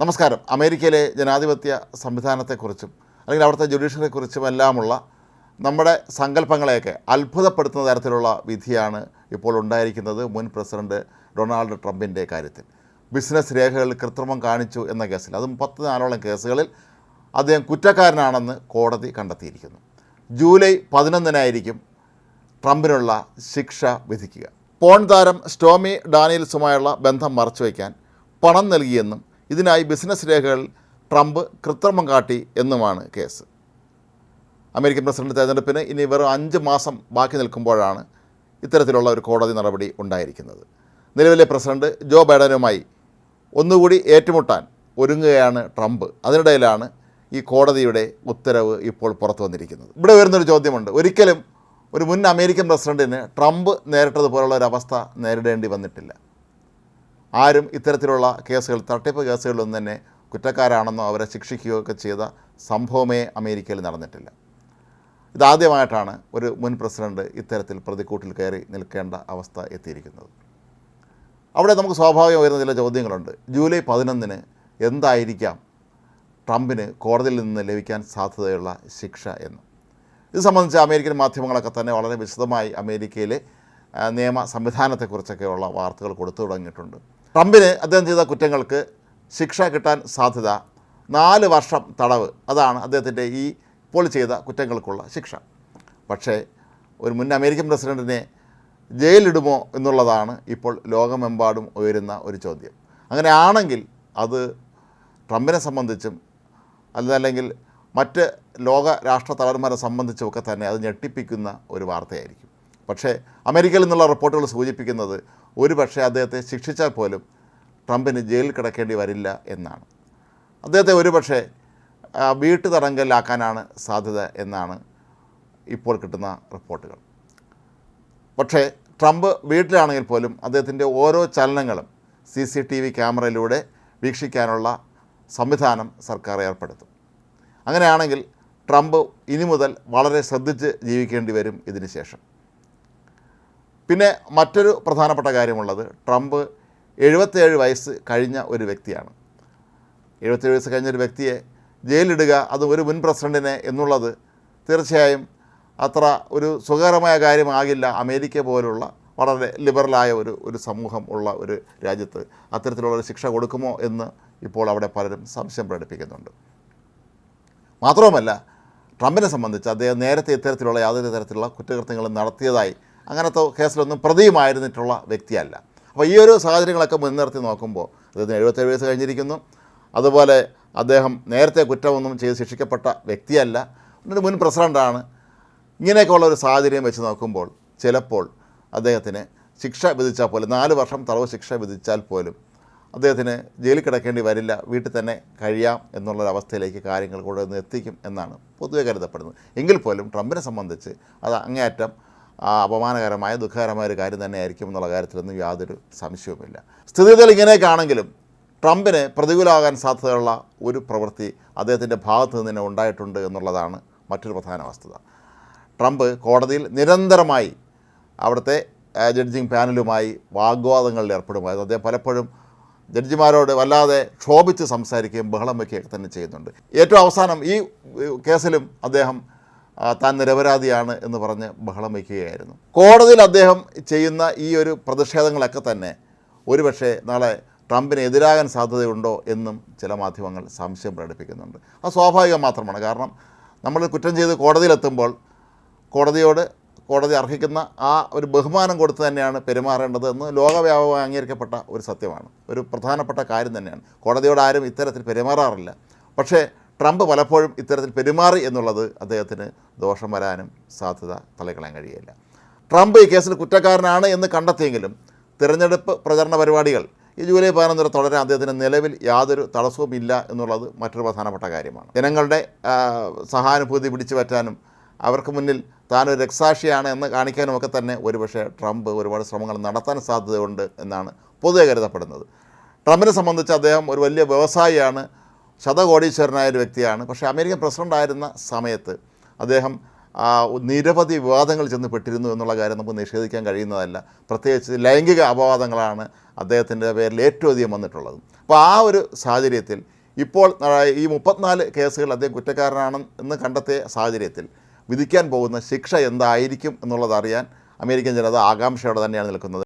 നമസ്കാരം. അമേരിക്കയിലെ ജനാധിപത്യ സംവിധാനത്തെക്കുറിച്ചും അല്ലെങ്കിൽ അവിടുത്തെ ജുഡീഷ്യറിയെക്കുറിച്ചും എല്ലാമുള്ള നമ്മുടെ സങ്കല്പങ്ങളെയൊക്കെ അത്ഭുതപ്പെടുത്തുന്ന തരത്തിലുള്ള വിധിയാണ് ഇപ്പോൾ ഉണ്ടായിരിക്കുന്നത് മുൻ പ്രസിഡന്റ് ഡൊണാൾഡ് ട്രംപിന്റെ കാര്യത്തിൽ. ബിസിനസ് രേഖകളിൽ കൃത്രിമം കാണിച്ചു എന്ന കേസിൽ അതും പത്ത് നാലോളം കേസുകളിൽ അദ്ദേഹം കുറ്റക്കാരനാണെന്ന് കോടതി കണ്ടെത്തിയിരിക്കുന്നു. ജൂലൈ പതിനൊന്നിനായിരിക്കും ട്രംപിനുള്ള ശിക്ഷ വിധിക്കുക. പോൺ താരം സ്റ്റോമി ഡാനിയൽസുമായുള്ള ബന്ധം മറച്ചുവെക്കാൻ പണം നൽകിയെന്നും ഇതിനായി ബിസിനസ് രേഖകൾ ട്രംപ് കൃത്രിമം കാട്ടി എന്നുമാണ് കേസ്. അമേരിക്കൻ പ്രസിഡന്റ് തെരഞ്ഞെടുപ്പിന് ഇനി വെറും അഞ്ച് മാസം ബാക്കി നിൽക്കുമ്പോഴാണ് ഇത്തരത്തിലുള്ള ഒരു കോടതി നടപടി ഉണ്ടായിരിക്കുന്നത്. നിലവിലെ പ്രസിഡന്റ് ജോ ബൈഡനുമായി ഒന്നുകൂടി ഏറ്റുമുട്ടാൻ ഒരുങ്ങുകയാണ് ട്രംപ്. അതിനിടയിലാണ് ഈ കോടതിയുടെ ഉത്തരവ് ഇപ്പോൾ പുറത്തു വന്നിരിക്കുന്നത്. ഇവിടെ വരുന്നൊരു ചോദ്യമുണ്ട്. ഒരിക്കലും ഒരു മുൻ അമേരിക്കൻ പ്രസിഡന്റിന് ട്രംപ് നേരിട്ടതുപോലുള്ള ഒരു അവസ്ഥ നേരിടേണ്ടി വന്നിട്ടില്ല. ആരും ഇത്തരത്തിലുള്ള കേസുകൾ തട്ടിപ്പ് കേസുകളിലൊന്നും തന്നെ കുറ്റക്കാരാണെന്നോ അവരെ ശിക്ഷിക്കുകയോ ഒക്കെ ചെയ്ത സംഭവമേ അമേരിക്കയിൽ നടന്നിട്ടില്ല. ഇതാദ്യമായിട്ടാണ് ഒരു മുൻ പ്രസിഡന്റ് ഇത്തരത്തിൽ പ്രതിക്കൂട്ടിൽ കയറി നിൽക്കേണ്ട അവസ്ഥ എത്തിയിരിക്കുന്നത്. അവിടെ നമുക്ക് സ്വാഭാവികം വരുന്ന ചില ചോദ്യങ്ങളുണ്ട്. ജൂലൈ പതിനൊന്നിന് എന്തായിരിക്കാം ട്രംപിന് കോടതിയിൽ നിന്ന് ലഭിക്കാൻ സാധ്യതയുള്ള ശിക്ഷ എന്ന്. ഇത് സംബന്ധിച്ച് അമേരിക്കൻ മാധ്യമങ്ങളൊക്കെ തന്നെ വളരെ വിശദമായി അമേരിക്കയിലെ നിയമ സംവിധാനത്തെക്കുറിച്ചൊക്കെയുള്ള വാർത്തകൾ കൊടുത്തു തുടങ്ങിയിട്ടുണ്ട്. ട്രംപിന് അദ്ദേഹം ചെയ്ത കുറ്റങ്ങൾക്ക് ശിക്ഷ കിട്ടാൻ സാധ്യത നാല് വർഷം തടവ് അതാണ് അദ്ദേഹത്തിന്റെ ഈ ഇപ്പോൾ ചെയ്ത കുറ്റങ്ങൾക്കുള്ള ശിക്ഷ. പക്ഷേ ഒരു മുൻ അമേരിക്കൻ പ്രസിഡന്റിനെ ജയിലിടുമോ എന്നുള്ളതാണ് ഇപ്പോൾ ലോകമെമ്പാടും ഉയരുന്ന ഒരു ചോദ്യം. അങ്ങനെ ആണെങ്കിൽ അത് ട്രംപിനെ സംബന്ധിച്ചും അല്ലെങ്കിൽ മറ്റ് ലോക രാഷ്ട്ര തലവന്മാരെ സംബന്ധിച്ചുമൊക്കെ തന്നെ അത് ഞെട്ടിപ്പിക്കുന്ന ഒരു വാർത്തയായിരിക്കും. പക്ഷേ അമേരിക്കയിൽ നിന്നുള്ള റിപ്പോർട്ടുകൾ സൂചിപ്പിക്കുന്നത് ഒരു പക്ഷേ അദ്ദേഹത്തെ ശിക്ഷിച്ചാൽ പോലും ട്രംപിന് ജയിലിൽ കിടക്കേണ്ടി വരില്ല എന്നാണ്. അദ്ദേഹത്തെ ഒരു പക്ഷേ വീട്ടു തടങ്കലിലാക്കാനാണ് സാധ്യത എന്നാണ് ഇപ്പോൾ കിട്ടുന്ന റിപ്പോർട്ടുകൾ. പക്ഷേ ട്രംപ് വീട്ടിലാണെങ്കിൽ പോലും അദ്ദേഹത്തിന്റെ ഓരോ ചലനങ്ങളും സി സി ടി വി ക്യാമറയിലൂടെ വീക്ഷിക്കാനുള്ള സംവിധാനം സർക്കാർ ഏർപ്പെടുത്തും. അങ്ങനെയാണെങ്കിൽ ട്രംപ് ഇനി മുതൽ വളരെ ശ്രദ്ധിച്ച് ജീവിക്കേണ്ടി വരും ഇതിന് ശേഷം. പിന്നെ മറ്റൊരു പ്രധാനപ്പെട്ട കാര്യമുള്ളത് ട്രംപ് എഴുപത്തേഴ് വയസ്സ് കഴിഞ്ഞ ഒരു വ്യക്തിയാണ്. എഴുപത്തേഴ് വയസ്സ് കഴിഞ്ഞ ഒരു വ്യക്തിയെ ജയിലിടുക അത് ഒരു മുൻ പ്രസിഡന്റിനെ എന്നുള്ളത് തീർച്ചയായും അത്ര ഒരു സുഖകരമായ കാര്യമാകില്ല. അമേരിക്ക പോലുള്ള വളരെ ലിബറലായ ഒരു ഒരു സമൂഹം ഉള്ള ഒരു രാജ്യത്ത് അത്തരത്തിലുള്ള ഒരു ശിക്ഷ കൊടുക്കുമോ എന്ന് ഇപ്പോൾ അവിടെ പലരും സംശയം പ്രകടിപ്പിക്കുന്നുണ്ട്. മാത്രവുമല്ല ട്രംപിനെ സംബന്ധിച്ച് അദ്ദേഹം നേരത്തെ ഇത്തരത്തിലുള്ള യാതൊരു തരത്തിലുള്ള കുറ്റകൃത്യങ്ങളും നടത്തിയതായി അങ്ങനത്തെ കേസിലൊന്നും പ്രതിയുമായിരുന്നിട്ടുള്ള വ്യക്തിയല്ല. അപ്പോൾ ഈ ഒരു സാഹചര്യങ്ങളൊക്കെ മുൻനിർത്തി നോക്കുമ്പോൾ അദ്ദേഹത്തിന് എഴുപത്തേഴ് വയസ്സ് കഴിഞ്ഞിരിക്കുന്നു. അതുപോലെ അദ്ദേഹം നേരത്തെ കുറ്റമൊന്നും ചെയ്ത് ശിക്ഷിക്കപ്പെട്ട വ്യക്തിയല്ല. മുൻ പ്രസിഡന്റാണ് ഇങ്ങനെയൊക്കെയുള്ള ഒരു സാഹചര്യം വെച്ച് നോക്കുമ്പോൾ ചിലപ്പോൾ അദ്ദേഹത്തിന് ശിക്ഷ വിധിച്ചാൽ പോലും നാല് വർഷം തടവ് ശിക്ഷ വിധിച്ചാൽ പോലും അദ്ദേഹത്തിന് ജയിലിൽ കിടക്കേണ്ടി വരില്ല വീട്ടിൽ തന്നെ കഴിയാം എന്നുള്ളൊരവസ്ഥയിലേക്ക് കാര്യങ്ങൾ കൊണ്ടുവന്ന് എത്തിക്കും എന്നാണ് പൊതുവെ കരുതപ്പെടുന്നത്. എങ്കിൽ പോലും ട്രംപിനെ സംബന്ധിച്ച് അത് അങ്ങേയറ്റം ആ, അപമാനകരമായ ദുഃഖകരമായ ഒരു കാര്യം തന്നെയായിരിക്കും എന്നുള്ള കാര്യത്തിലൊന്നും യാതൊരു സംശയവുമില്ല. സ്ഥിതിഗതികൾ ഇങ്ങനെയൊക്കെയാണെങ്കിലും ട്രംപിന് പ്രതികൂലമാകാൻ സാധ്യതയുള്ള ഒരു പ്രവൃത്തി അദ്ദേഹത്തിന്റെ ഭാഗത്ത് നിന്ന് ഉണ്ടായിട്ടുണ്ട് എന്നുള്ളതാണ് മറ്റൊരു പ്രധാന വസ്തുത. ട്രംപ് കോടതിയിൽ നിരന്തരമായി അവിടുത്തെ ജഡ്ജിങ് പാനലുമായി വാഗ്വാദങ്ങളിൽ ഏർപ്പെടുമായിരുന്നു അദ്ദേഹം പലപ്പോഴും ജഡ്ജിമാരോട് വല്ലാതെ ക്ഷോഭിച്ച് സംസാരിക്കുകയും ബഹളം വയ്ക്കുകയൊക്കെ തന്നെ ചെയ്യുന്നുണ്ട്. ഏറ്റവും അവസാനം ഈ കേസിലും അദ്ദേഹം താൻ നിരപരാധിയാണ് എന്ന് പറഞ്ഞ് ബഹളം വയ്ക്കുകയായിരുന്നു. കോടതിയിൽ അദ്ദേഹം ചെയ്യുന്ന ഈ ഒരു പ്രതിഷേധങ്ങളൊക്കെ തന്നെ ഒരുപക്ഷെ നാളെ ട്രംപിന് എതിരാകാൻ സാധ്യതയുണ്ടോ എന്നും ചില മാധ്യമങ്ങൾ സംശയം പ്രകടിപ്പിക്കുന്നുണ്ട്. അത് സ്വാഭാവികം മാത്രമാണ്. കാരണം നമ്മൾ കുറ്റം ചെയ്ത് കോടതിയിലെത്തുമ്പോൾ കോടതിയോട് കോടതി അർഹിക്കുന്ന ആ ഒരു ബഹുമാനം കൊടുത്ത് തന്നെയാണ് പെരുമാറേണ്ടത് എന്ന് ലോകവ്യാപകമായി അംഗീകരിക്കപ്പെട്ട ഒരു സത്യമാണ്. ഒരു പ്രധാനപ്പെട്ട കാര്യം തന്നെയാണ്. കോടതിയോട് ആരും ഇത്തരത്തിൽ പെരുമാറാറില്ല. പക്ഷേ ട്രംപ് പലപ്പോഴും ഇത്തരത്തിൽ പെരുമാറി എന്നുള്ളത് അദ്ദേഹത്തിന് ദോഷം വരാനും സാധ്യത തള്ളിക്കളയാൻ കഴിയില്ല ട്രംപ് ഈ കേസിൽ കുറ്റക്കാരനാണ് എന്ന് കണ്ടെത്തിയെങ്കിലും തിരഞ്ഞെടുപ്പ് പ്രചരണ പരിപാടികൾ ഈ ജൂലൈ പതിനൊന്ന് വരെ തുടരാൻ അദ്ദേഹത്തിന് നിലവിൽ യാതൊരു തടസ്സവും ഇല്ല എന്നുള്ളത് മറ്റൊരു പ്രധാനപ്പെട്ട കാര്യമാണ്. ജനങ്ങളുടെ സഹാനുഭൂതി പിടിച്ചു പറ്റാനും അവർക്ക് മുന്നിൽ താനൊരു രക്സാക്ഷിയാണ് എന്ന് കാണിക്കാനും ഒക്കെ തന്നെ ഒരുപക്ഷെ ട്രംപ് ഒരുപാട് ശ്രമങ്ങൾ നടത്താൻ സാധ്യതയുണ്ട് എന്നാണ് പൊതുവെ കരുതപ്പെടുന്നത്. ട്രംപിനെ സംബന്ധിച്ച് അദ്ദേഹം ഒരു വലിയ വ്യവസായിയാണ്. ശതകോടീശ്വരനായ ഒരു വ്യക്തിയാണ്. പക്ഷേ അമേരിക്കൻ പ്രസിഡന്റ് ആയിരുന്ന സമയത്ത് അദ്ദേഹം നിരവധി വിവാദങ്ങൾ ചെന്ന് പെട്ടിരുന്നു എന്നുള്ള കാര്യം നമുക്ക് നിഷേധിക്കാൻ കഴിയുന്നതല്ല. പ്രത്യേകിച്ച് ലൈംഗിക അപവാദങ്ങളാണ് അദ്ദേഹത്തിന്റെ പേരിൽ ഏറ്റവും അധികം വന്നിട്ടുള്ളത്. അപ്പോൾ ആ ഒരു സാഹചര്യത്തിൽ ഇപ്പോൾ ഈ മുപ്പത്തിനാല് കേസുകൾ അദ്ദേഹം കുറ്റക്കാരനാണെന്ന് കണ്ടെത്തിയ സാഹചര്യത്തിൽ വിധിക്കാൻ പോകുന്ന ശിക്ഷ എന്തായിരിക്കും എന്നുള്ളത് അറിയാൻ അമേരിക്കൻ ജനത ആകാംക്ഷയോടെ തന്നെയാണ് നിൽക്കുന്നത്.